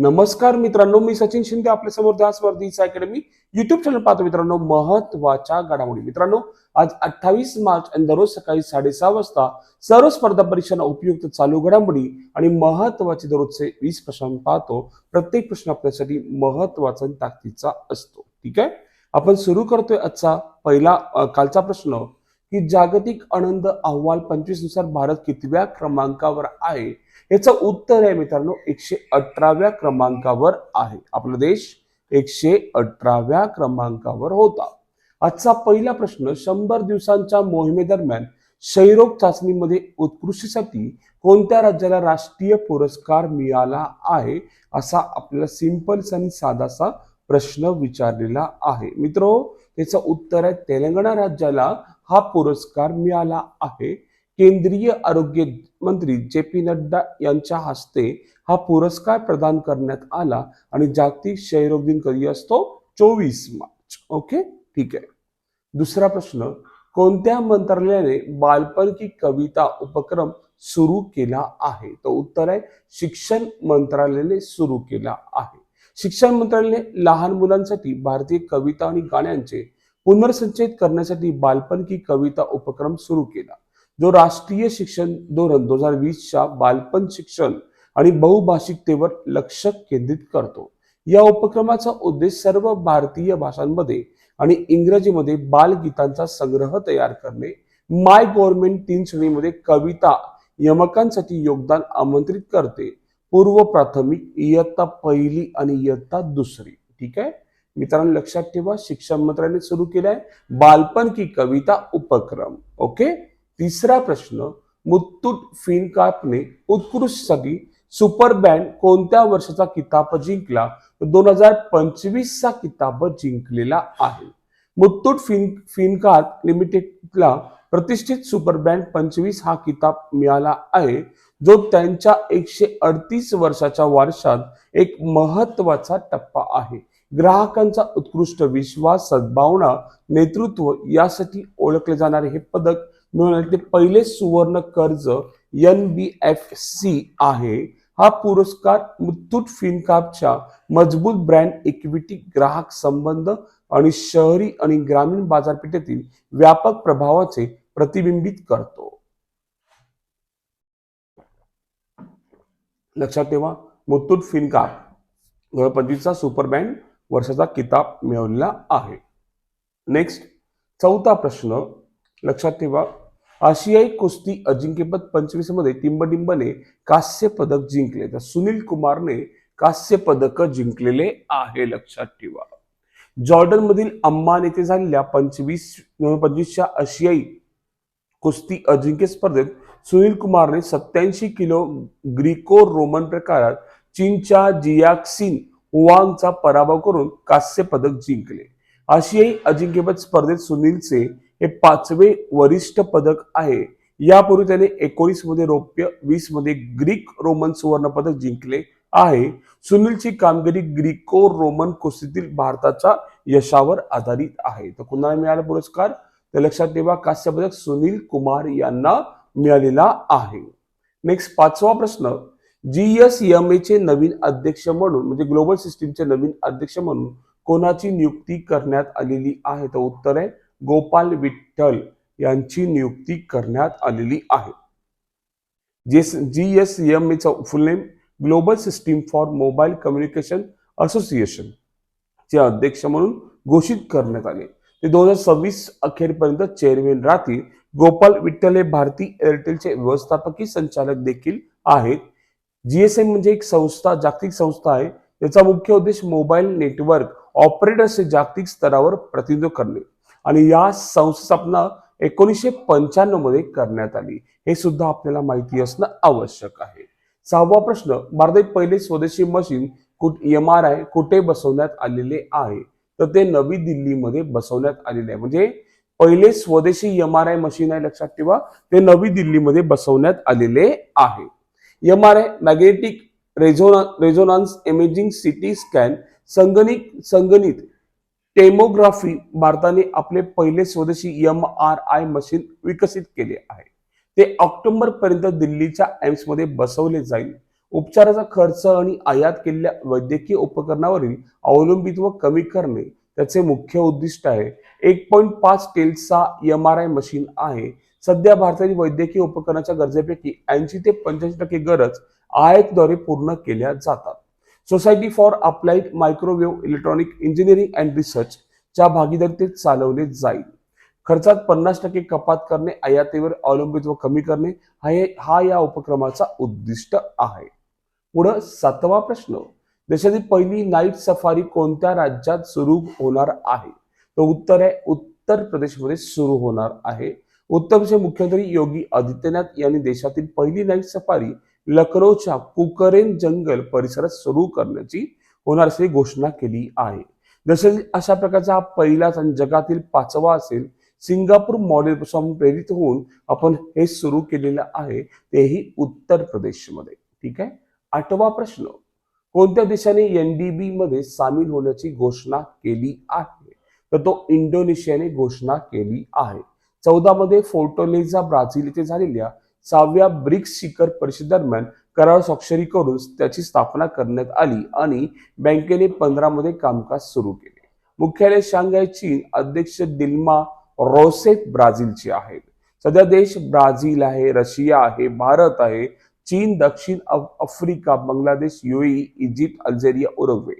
नमस्कार मित्रांनो मी सचिन शिंदे आपल्यासमोर ध्यास अकॅडमी युट्यूब चॅनल पाहतो मित्रांनो महत्त्वाच्या घडामोडी. मित्रांनो आज अठ्ठावीस मार्च आणि दररोज सकाळी साडेसहा वाजता सर्व स्पर्धा परीक्षांना उपयुक्त चालू घडामोडी आणि महत्त्वाचे दररोजचे वीस प्रश्न पाहतो. प्रत्येक प्रश्न आपल्यासाठी महत्त्वाचा आणि ताकदीचा असतो. ठीक आहे? आपण सुरू करतोय आजचा पहिला कालचा प्रश्न. की जागतिक आनंद अहवाल पंचवीसनुसार भारत कितव्या क्रमांकावर आहे? याचं उत्तर आहे मित्रांनो एकशे अठराव्या क्रमांकावर आहे. आपला देश एकशे अठराव्या क्रमांकावर होता. आजचा पहिला प्रश्न शंभर दिवसांच्या मोहिमेदरम्यान क्षयरोग चाचणीमध्ये उत्कृष्टसाठी कोणत्या राज्याला राष्ट्रीय पुरस्कार मिळाला आहे? असा आपल्याला सिंपल आणि साधासा प्रश्न विचारलेला आहे. मित्र त्याचं उत्तर आहे तेलंगणा राज्याला हा पुरस्कार मिळाला आहे. केंद्रीय आरोग्य मंत्री जे पी नड्डा यांच्या हस्ते हा पुरस्कार प्रदान करण्यात आला आणि जागतिक क्षयरोग दिन कधी असतो? चोवीस मार्च. ओके? ठीक आहे. दुसरा प्रश्न कोणत्या मंत्रालयाने बालपण की कविता उपक्रम सुरू केला आहे? तर उत्तर आहे शिक्षण मंत्रालयाने सुरू केला आहे. शिक्षण मंत्रालयाने लहान मुलांसाठी भारतीय कविता आणि गाण्यांचे पुनर्संचयित करण्यासाठी बालपण की कविता उपक्रम सुरू केला जो राष्ट्रीय शिक्षण धोरण दोन हजार वीसच्या बालपण शिक्षण आणि बहुभाषिकतेवर लक्ष केंद्रित करतो. या उपक्रमाचा उद्देश सर्व भारतीय भाषांमध्ये आणि इंग्रजीमध्ये बालगीतांचा संग्रह तयार करणे माय गव्हर्नमेंट तीन श्रेणीमध्ये कविता यमकांसाठी योगदान आमंत्रित करते. पूर्व प्राथमिक इयत्ता पहिली आणि इयत्ता दुसरी. ठीक आहे? मित्रांनो लक्षात ठेवा शिक्षण मंत्र्याने सुरू केलाय. बालपण की कविता उपक्रम. ओके? तिसरा प्रश्न मुत्तूट उत्कृष्ट उत्कृष्टसाठी सुपर बँड कोणत्या वर्षाचा किताब जिंकला? दोन हजार पंचवीस चा किताब जिंकलेला आहे. मुत्तूट फिन फिनकार्प लिमिटेडला प्रतिष्ठित सुपर बँड पंचवीस हा किताब मिळाला आहे जो त्यांच्या एकशे अडतीस वर्षाच्या वारशात एक महत्त्वाचा टप्पा आहे. ग्राहकांचा उत्कृष्ट विश्वास सद्भावना नेतृत्व यासाठी ओळखले जाणारे हे पदक मिळवण्याचे पहिले सुवर्ण कर्ज एन बी एफ सी आहे. हा पुरस्कार मुथूट फिनकापच्या मजबूत ब्रँड इक्विटी ग्राहक संबंध आणि शहरी आणि ग्रामीण बाजारपेठेतील व्यापक प्रभावाचे प्रतिबिंबित करतो. लक्षात ठेवा मुथूट फिनकाप दोन पंचवीसचा सुपर ब्रँड वर्षाचा किताब मिळवलेला आहे. नेक्स्ट चौथा प्रश्न. लक्षात ठेवा आशियाई कुस्ती अजिंक्यपद पंचवीसमध्ये टिंबडिंबने कांस्य पदक जिंकले. तर सुनील कुमारने कांस्य पदक जिंकलेले आहे लक्षात ठेवा. जॉर्डन मधील अम्मान येथे झालेल्या पंचवीस पंचवीसच्या आशियाई कुस्ती अजिंक्य स्पर्धेत सुनील कुमारने सत्याऐंशी किलो ग्रीको रोमन प्रकारात चीनच्या जियाक्सिन हुआंगचा पराभव करून कांस्य पदक जिंकले. आशियाई अजिंक्यपद स्पर्धेत सुनीलचे हे पाचवे वरिष्ठ पदक आहे. यापूर्वी त्याने एकोणीसमध्ये रौप्य वीसमध्ये ग्रीक रोमन सुवर्ण पदक जिंकले आहे. सुनीलची कामगिरी ग्रीको रोमन कुस्तीतील भारताच्या यशावर आधारित आहे. तर कुणाला मिळाला पुरस्कार? तर लक्षात ठेवा कांस्य पदक सुनील कुमार यांना मिळालेला आहे. नेक्स्ट पाचवा प्रश्न. जी एस एम चे नवीन अध्यक्ष म्हणून म्हणजे ग्लोबल सिस्टीमचे नवीन अध्यक्ष म्हणून कोणाची नियुक्ती करण्यात आलेली आहे? तर उत्तर आहे गोपाल विठ्ठल यांची नियुक्ती करण्यात आलेली आहे. जी एस एम चा full name global system for mobile communication association चे अध्यक्ष म्हणून घोषित करण्यात आले. ते दोन हजार सव्वीस अखेरपर्यंत चेअरमॅन राहतील. गोपाल विठ्ठल हे भारती एअरटेलचे व्यवस्थापकीय संचालक देखील आहेत. जीएसएम म्हणजे एक संस्था जागतिक संस्था आहे. याचा मुख्य उद्देश मोबाईल नेटवर्क ऑपरेटर्सचे जागतिक स्तरावर प्रतिनिधित्व करणे. आणि या संस्था स्थापना एकोणीसशे पंच्याण्णवमध्ये करण्यात आली. हे सुद्धा आपल्याला माहिती असणं आवश्यक आहे. सहावा प्रश्न भारतात पहिले स्वदेशी मशीन एम आर आय कुठे बसवण्यात आलेले आहे? तर ते नवी दिल्लीमध्ये बसवण्यात आलेले आहे. म्हणजे पहिले स्वदेशी एम आर आय मशीन आहे लक्षात ठेवा. ते नवी दिल्लीमध्ये बसवण्यात आलेले आहे. M R I magnetic रेझोना resonance imaging C T scan संगणिक संगणित टेमोग्राफी भारताने आपले पहिले स्वदेशी एम आर आय मशीन विकसित केले आहे. ते ऑक्टोबर पर्यंत दिल्लीच्या एम्समध्ये बसवले जाईल. उपचाराचा खर्च आणि आयात केलेल्या वैद्यकीय उपकरणावरील अवलंबित्व कमी करणे त्याचे मुख्य उद्दिष्ट आहे. एक पॉईंट पाच टेल्सचा एम आर आय मशीन आहे. सध्या भारतातील वैद्यकीय उपकरणाच्या गरजेपैकी ऐंशी ते पंच्याऐंशी टक्के गरज आयातद्वारे पूर्ण केल्या जातात. Society for applied microwave electronic engineering and research च्या भागीदारीत चालवले जाईल. खर्चात पन्नास टक्के कपात करणे आयातीवर अवलंबित्व कमी करणे हा हे- हा या उपक्रमाचा उद्दिष्ट आहे. पुढं सातवा प्रश्न. देशातील पहिली नाईट सफारी कोणत्या राज्यात सुरू होणार आहे? तर उत्तर आहे उत्तर प्रदेशमध्ये सुरू होणार आहे. उत्तरचे मुख्यमंत्री योगी आदित्यनाथ यांनी देशातील पहिली नाईट सफारी लखनौच्या कुकरेन जंगल परिसरात सुरू करण्याची होणार असल्याची घोषणा केली आहे. जसे अशा प्रकारचा हा पहिलाच आणि जगातील पाचवा असेल सिंगापूर मॉडेलपासून प्रेरित होऊन आपण हे सुरू केलेलं आहे तेही उत्तर प्रदेशमध्ये. ठीक आहे? आठवा प्रश्न. कोणत्या देशाने एनडीबी मध्ये सामील होण्याची घोषणा केली आहे? तर तो इंडोनेशियाने घोषणा केली आहे. चौदा मध्ये फोर्टोलेझा ब्राझील येथे झालेल्या सहाव्या ब्रिक्स शिखर परिषदेदरम्यान करार स्वाक्षरी करून त्याची स्थापना करण्यात आली आणि बँकेने पंधरा मध्ये कामकाज सुरू केले. मुख्यालय शांघाय चीन अध्यक्ष दिल्मा रोसेफ ब्राझीलचे आहेत. सध्या देश ब्राझील आहे रशिया आहे भारत आहे चीन दक्षिण Africa Bangladesh UAE Egypt Algeria Uruguay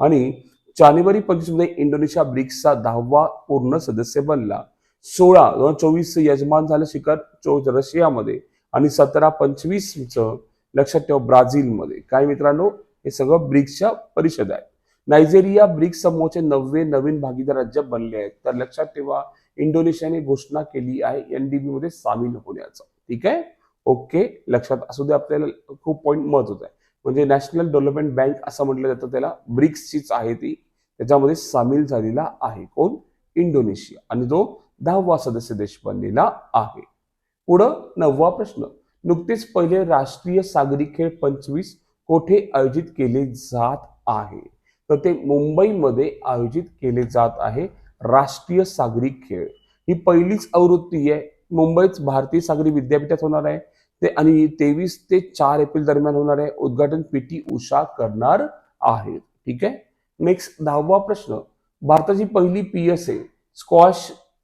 आणि जानेवारी पंचवीसमध्ये इंडोनेशिया ब्रिक्सचा दहावा पूर्ण सदस्य बनला. सोळा दोन हजार चोवीस यजमान झालं शिखर चो रशियामध्ये. आणि सतरा पंचवीस लक्षात ठेवा ब्राझीलमध्ये. काय मित्रांनो? हे सगळं ब्रिक्सच्या परिषद आहे नायजेरिया ब्रिक्स समूहाचे नववे नवीन भागीदार राज्य बनले आहेत. तर लक्षात ठेवा इंडोनेशियाने घोषणा केली आहे एनडीबी मध्ये सामील होण्याचं. ठीक आहे? ओके लक्षात असू दे आपल्याला खूप पॉईंट महत्त्वाचा आहे. म्हणजे नॅशनल डेव्हलपमेंट बँक असं म्हटलं जातं त्याला ब्रिक्सचीच आहे ती. त्याच्यामध्ये सामील झालेला आहे कोण? इंडोनेशिया. आणि तो दहावा सदस्य देश बनलेला आहे. पुढं नववा प्रश्न. नुकतेच पहिले राष्ट्रीय सागरी खेळ पंचवीस कोठे आयोजित केले जात आहे? तर ते मुंबईमध्ये आयोजित केले जात आहे राष्ट्रीय सागरी खेळ. ही पहिलीच आवृत्ती आहे. मुंबईच भारतीय सागरी विद्यापीठात होणार आहे. ते आणि तेवीस ते चार एप्रिल दरम्यान होणार आहे. उद्घाटन पी टी उषा करणार आहेत. ठीक आहे? नेक्स्ट दहावा प्रश्न. भारताची पहिली P S A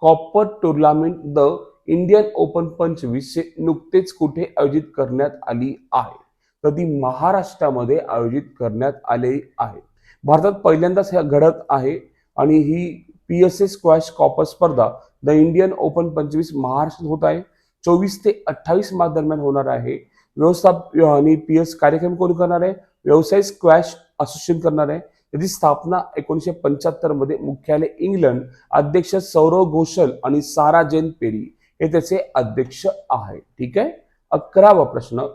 copper tournament the Indian open पंचवीसचे नुकतेच कुठे आयोजित करण्यात आली आहे? तर ती महाराष्ट्रामध्ये आयोजित करण्यात आलेली आहे. भारतात पहिल्यांदाच हे घडत आहे आणि ही P S A squash copper स्पर्धा द इंडियन ओपन पंचवीस महाराष्ट्रात होत आहे. चोवीस ते अठ्ठावीस मार्च दरम्यान होणार आहे. व्यवस्थाप आणि पी एस कार्यक्रम कोण करणार आहे? व्यवसाय स्क्वॅश असोसिएशन करणार आहे. त्याची स्थापना एकोणीसशे पंच्याहत्तरमध्ये मुख्यालय इंग्लंड अध्यक्ष सौरव घोषल आणि सारा जेन पेरी हे त्याचे अध्यक्ष आहे ठीक आहे? अकरावा प्रश्न.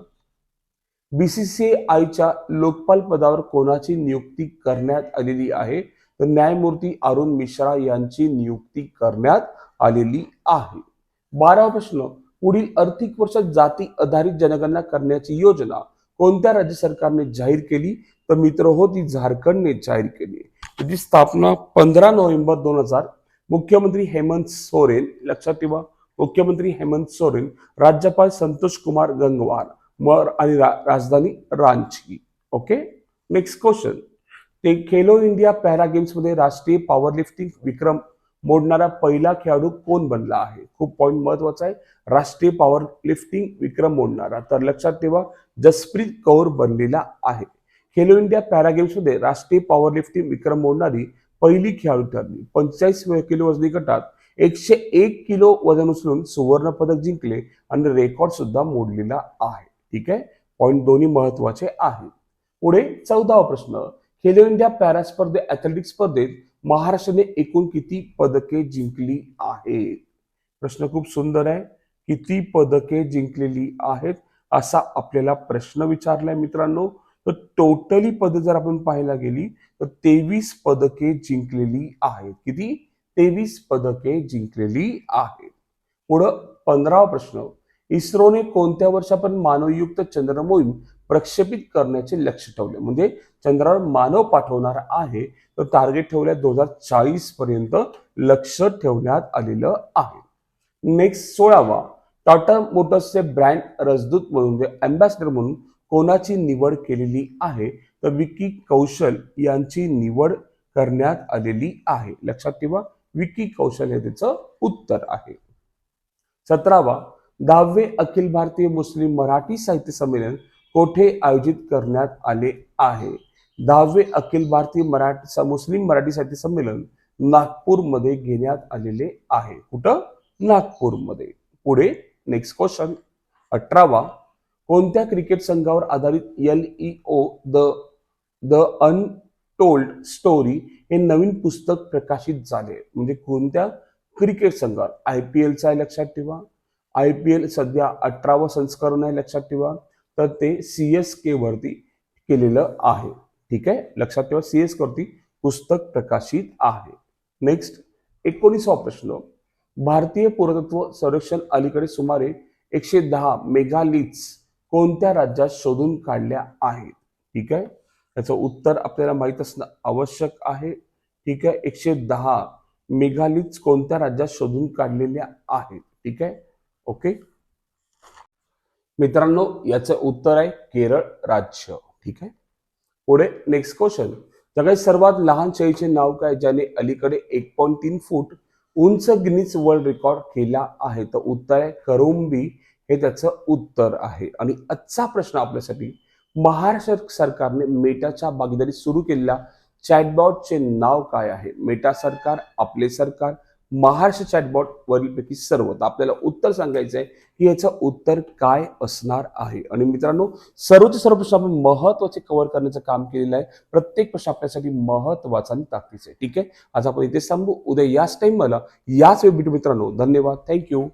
बीसीसीआयच्या लोकपाल पदावर कोणाची नियुक्ती करण्यात आलेली आहे? तर न्यायमूर्ती अरुण मिश्रा यांची नियुक्ती करण्यात आलेली आहे. बारावा प्रश्न. पुढील आर्थिक वर्षात जाती आधारित जनगणना करण्याची योजना कोणत्या राज्य सरकारने जाहीर केली? तर मित्र हो ती झारखंडने जाहीर केली त्याची स्थापना पंधरा नोव्हेंबर दोन हजार मुख्यमंत्री हेमंत सोरेन लक्षात ठेवा मुख्यमंत्री हेमंत सोरेन राज्यपाल संतोष कुमार गंगवार मर आणि रा- राजधानी रांची. ओके नेक्स्ट क्वेश्चन ते खेलो इंडिया पॅरा गेम्समध्ये राष्ट्रीय पॉवर लिफ्टिंग विक्रम मोडणारा पहिला खेळाडू कोण बनला आहे? खूप पॉईंट महत्त्वाचा आहे. राष्ट्रीय पॉवर लिफ्टिंग विक्रम मोडणारा. तर लक्षात ठेवा जसप्रीत कौर बनलेला आहे. खेलो इंडिया पॅरा गेम्समध्ये राष्ट्रीय पॉवर लिफ्टिंग विक्रम मोडणारी पहिली खेळाडू ठरली. पंचेचाळीस किलो वजनी गटात एकशे एक किलो वजन उचलून सुवर्ण पदक जिंकले आणि रेकॉर्ड सुद्धा मोडलेला आहे. ठीक आहे? पॉईंट दोन्ही महत्त्वाचे आहे पुढे चौदावा प्रश्न. खेलो इंडिया पॅरा स्पर्धे ऍथलेटिक्स स्पर्धेत महाराष्ट्राने एकूण किती पदके जिंकली आहेत? प्रश्न खूप सुंदर आहे. किती पदके जिंकलेली आहेत असा आपल्याला प्रश्न विचारलाय मित्रांनो. तर टोटली पद जर आपण पाहायला गेली तर तेवीस पदके जिंकलेली आहेत. किती? तेवीस पदके जिंकलेली आहेत. पुढं पंधरावा प्रश्न. इस्रोने कोणत्या वर्षापर्यंत मानवयुक्त चंद्र मोहीम प्रक्षेपित करण्याचे लक्ष ठेवले? म्हणजे चंद्रावर मानव पाठवणार आहे तर टार्गेट ठेवल्या दोन हजार चाळीस पर्यंत लक्ष ठेवण्यात आलेलं आहे. नेक्स्ट सोळावा. टाटा मोटर्सचे ब्रँड रजदूत म्हणून म्हणजे अँबॅसिडर म्हणून कोणाची निवड केलेली आहे तर विकी कौशल यांची निवड करण्यात आलेली आहे. लक्षात ठेवा विकी कौशल हे त्याचं उत्तर आहे. सतरावा दहावे अखिल भारतीय मुस्लिम मराठी साहित्य संमेलन कोठे आयोजित करण्यात आले आहे? दहावे अखिल भारतीय मराठी मुस्लिम मराठी साहित्य संमेलन नागपूरमध्ये घेण्यात आलेले आहे. कुठं? नागपूरमध्ये. पुढे नेक्स्ट क्वेश्चन अठरावा कोणत्या क्रिकेट संघावर आधारित L E O the the untold story हे नवीन पुस्तक प्रकाशित झाले? म्हणजे कोणत्या क्रिकेट संघावर आय पी एलचा आहे लक्षात ठेवा. आय पी एल सध्या अठरावं संस्करण आहे लक्षात ठेवा. तर ते सी एस के वरती केलेलं आहे. ठीक आहे? लक्षात ठेवा सी एस वरती पुस्तक प्रकाशित आहे. नेक्स्ट एकोणीसवा प्रश्न. भारतीय पुरातत्व संरक्षण अलीकडे सुमारे एकशे दहा मेगालिट्स कोणत्या राज्यात शोधून काढल्या आहेत? ठीक आहे? त्याचं उत्तर आपल्याला माहीत असणं आवश्यक आहे. ठीक आहे? एकशे दहा मेघालीच कोणत्या राज्यात शोधून काढलेल्या आहेत? ठीक आहे? ओके? मित्रांनो याचं उत्तर आहे केरळ राज्य. ठीक आहे? पुढे नेक्स्ट क्वेश्चन जगात सर्वात लहान शेळीचे नाव काय ज्याने अलीकडे एक पॉईंट तीन फूट उंच गिनीज वर्ल्ड रेकॉर्ड केला आहे? तर उत्तर आहे करोंबी. हे त्याचं उत्तर आहे. आणि आजचा प्रश्न आपल्यासाठी महाराष्ट्र सरकारने मेटाच्या भागीदारी सुरू केलेल्या चॅटबॉटचे नाव काय आहे? मेटा सरकार आपले सरकार महाराष्ट्र चॅटबॉट वरीलपैकी सर्व तर आपल्याला उत्तर सांगायचं आहे की याचं उत्तर काय असणार आहे? आणि मित्रांनो सर्वच सर्व प्रश्न आपण महत्त्वाचे कव्हर करण्याचं काम केलेलं आहे. प्रत्येक प्रश्न आपल्यासाठी महत्त्वाचा आणि ताकदीचा आहे. ठीक आहे? आज आपण इथे थांबू. उद्या याच टाइम मला याच वेळ भेटू मित्रांनो. धन्यवाद. थँक्यू